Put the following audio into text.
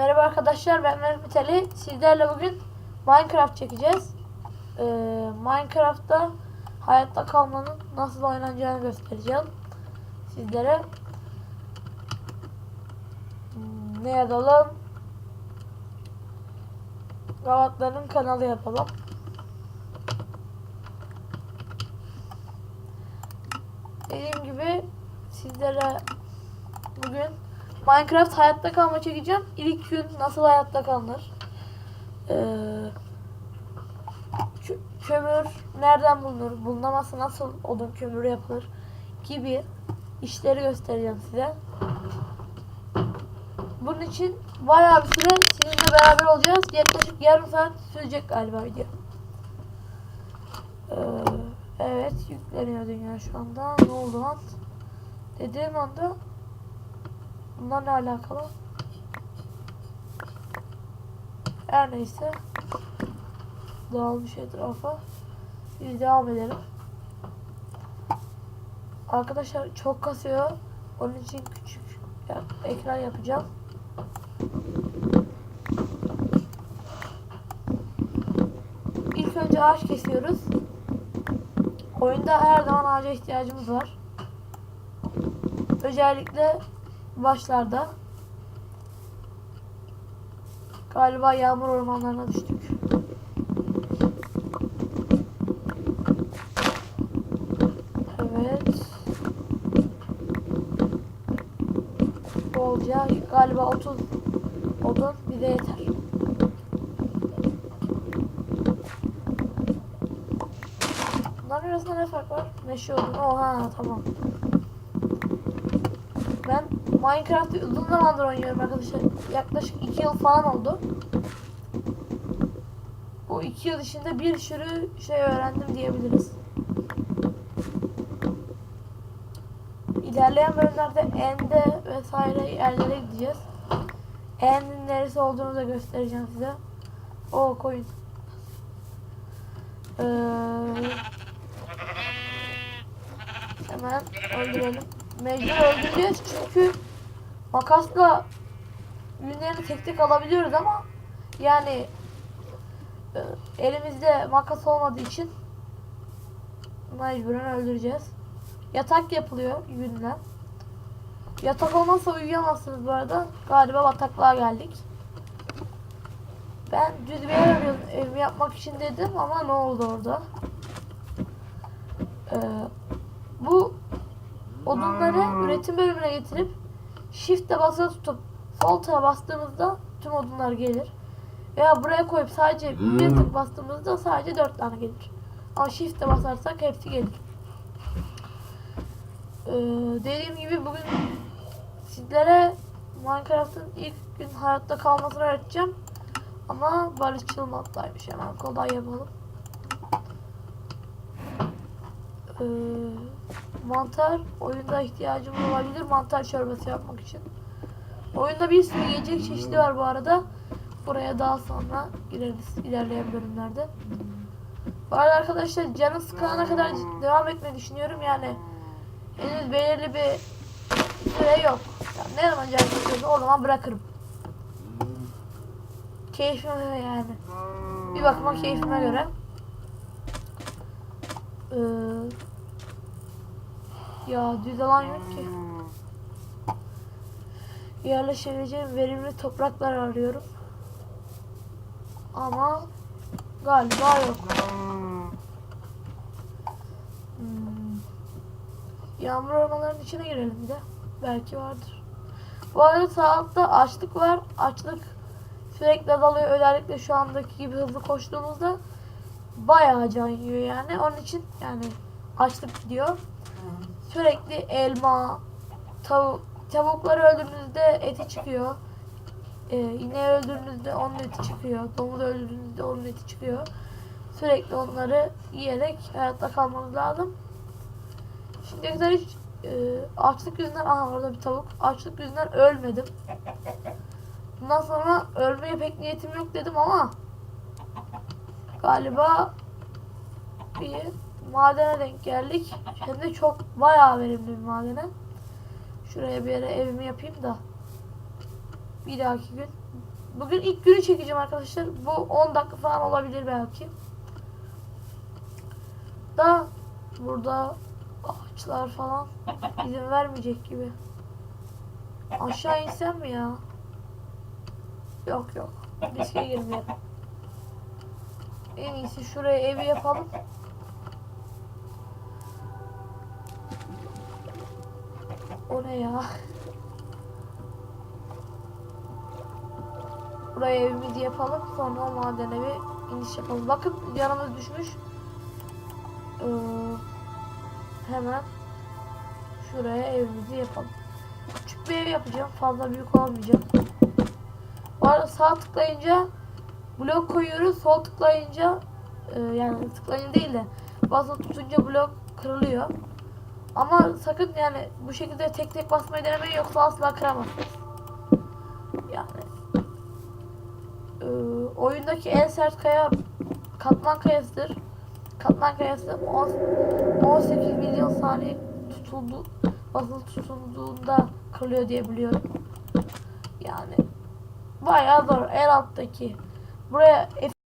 Merhaba arkadaşlar ben Mehmet Ali. Sizlerle bugün Minecraft çekeceğiz. Ee, Minecraft'ta hayatta kalmanın nasıl oynanacağını göstereceğim. Sizlere. Hmm, Ne yazalım? Galatların kanalı yapalım. Dediğim gibi sizlere bugün Minecraft hayatta kalma çekeceğim. İlk gün nasıl hayatta kalınır? Ee, kö- kömür nereden bulunur? Bulunamazsa nasıl odun kömürü yapılır? Gibi işleri göstereceğim size. Bunun için bayağı bir süre sizinle beraber olacağız. Yaklaşık yarım saat sürecek galiba video. Ee, evet yükleniyor dünya şu anda. Ne oldu lan? Dediğim anda Bunlar ne alakalı? Her neyse. Dağılmış etrafa. Biz devam edelim. Arkadaşlar çok kasıyor. Onun için küçük ekran yapacağım. İlk önce ağaç kesiyoruz. Oyunda her zaman ağaca ihtiyacımız var. Özellikle başlarda galiba yağmur ormanlarına düştük. Evet. Bolca galiba 30 odun bize yeter. Bunların arasında ne fark var? Meşe odun. Oha tamam. Ben Minecraft'ı uzun zamandır oynuyorum arkadaşlar. Yaklaşık 2 yıl falan oldu. Bu 2 yıl içinde bir sürü şey öğrendim diyebiliriz. İlerleyen bölümlerde End'e vesaire yerlere gideceğiz. End'in neresi olduğunu da göstereceğim size. O koyun. Ee, hemen öldürelim. Mecbur öldüreceğiz çünkü makasla ürünlerini tek tek alabiliyoruz ama yani e, elimizde makas olmadığı için mecburen öldüreceğiz. Yatak yapılıyor yünle. Yatak olmazsa uyuyamazsınız bu arada. Galiba bataklığa geldik. Ben düz bir yer arıyordum evimi yapmak için dedim ama ne oldu orada? Ee, bu odunları üretim bölümüne getirip shift'e basılı tutup sol tarafa bastığımızda tüm odunlar gelir. Veya buraya koyup sadece bir tık bastığımızda sadece dört tane gelir. Ama shift'e basarsak hepsi gelir. Ee, dediğim gibi bugün sizlere Minecraft'ın ilk gün hayatta kalmasını öğreteceğim. Ama barışçıl moddaymış hemen kolay yapalım. Ee, mantar oyunda ihtiyacım olabilir mantar çorbası yapmak için. Oyunda bir sürü yiyecek çeşidi var bu arada. Buraya daha sonra gireriz ilerleyen bölümlerde. Bu arada arkadaşlar canı sıkılana kadar devam etmeyi düşünüyorum yani. Henüz belirli bir süre yok. Yani ne zaman canı sıkıyorsa o zaman bırakırım. Keyfime yani. Bir bakıma keyfime göre. Ee, ya düz alan yok ki. Yerleşebileceğim verimli topraklar arıyorum. Ama galiba yok. Hmm. Yağmur ormanlarının içine girelim de. Belki vardır. Bu arada sağlıkta açlık var. Açlık sürekli azalıyor. Özellikle şu andaki gibi hızlı koştuğumuzda bayağı can yiyor yani. Onun için yani açlık gidiyor. Sürekli elma, tavuk, tavukları öldürdüğünüzde eti çıkıyor. Ee, ineği öldürdüğünüzde onun eti çıkıyor. Domuzu öldürdüğünüzde onun eti çıkıyor. Sürekli onları yiyerek hayatta kalmanız lazım. Şimdiye kadar hiç e, açlık yüzünden aha orada bir tavuk. Açlık yüzünden ölmedim. Bundan sonra ölmeye pek niyetim yok dedim ama galiba bir madene denk geldik. Hem de çok bayağı verimli bir madene. Şuraya bir yere evimi yapayım da bir dahaki gün Bugün ilk günü çekeceğim arkadaşlar. Bu 10 dakika falan olabilir belki. Da burada ağaçlar falan izin vermeyecek gibi. Aşağı insem mi ya? Yok yok. Riske girmeyelim. En iyisi şuraya evi yapalım. O ne ya? Buraya evimizi yapalım. Sonra madene bir iniş yapalım. Bakın yanımız düşmüş. Ee, hemen şuraya evimizi yapalım. Küçük bir ev yapacağım. Fazla büyük olmayacak. Bu arada sağ tıklayınca blok koyuyoruz. Sol tıklayınca e, yani tıklayınca değil de basılı tutunca blok kırılıyor. Ama sakın yani bu şekilde tek tek basmayı denemeyin yoksa asla kıramazsınız. Yani e, oyundaki en sert kaya katman kayasıdır. Katman kayası 10 18 milyon saniye tutuldu basılı tutulduğunda kırılıyor diye biliyorum. Yani bayağı zor en alttaki. Buraya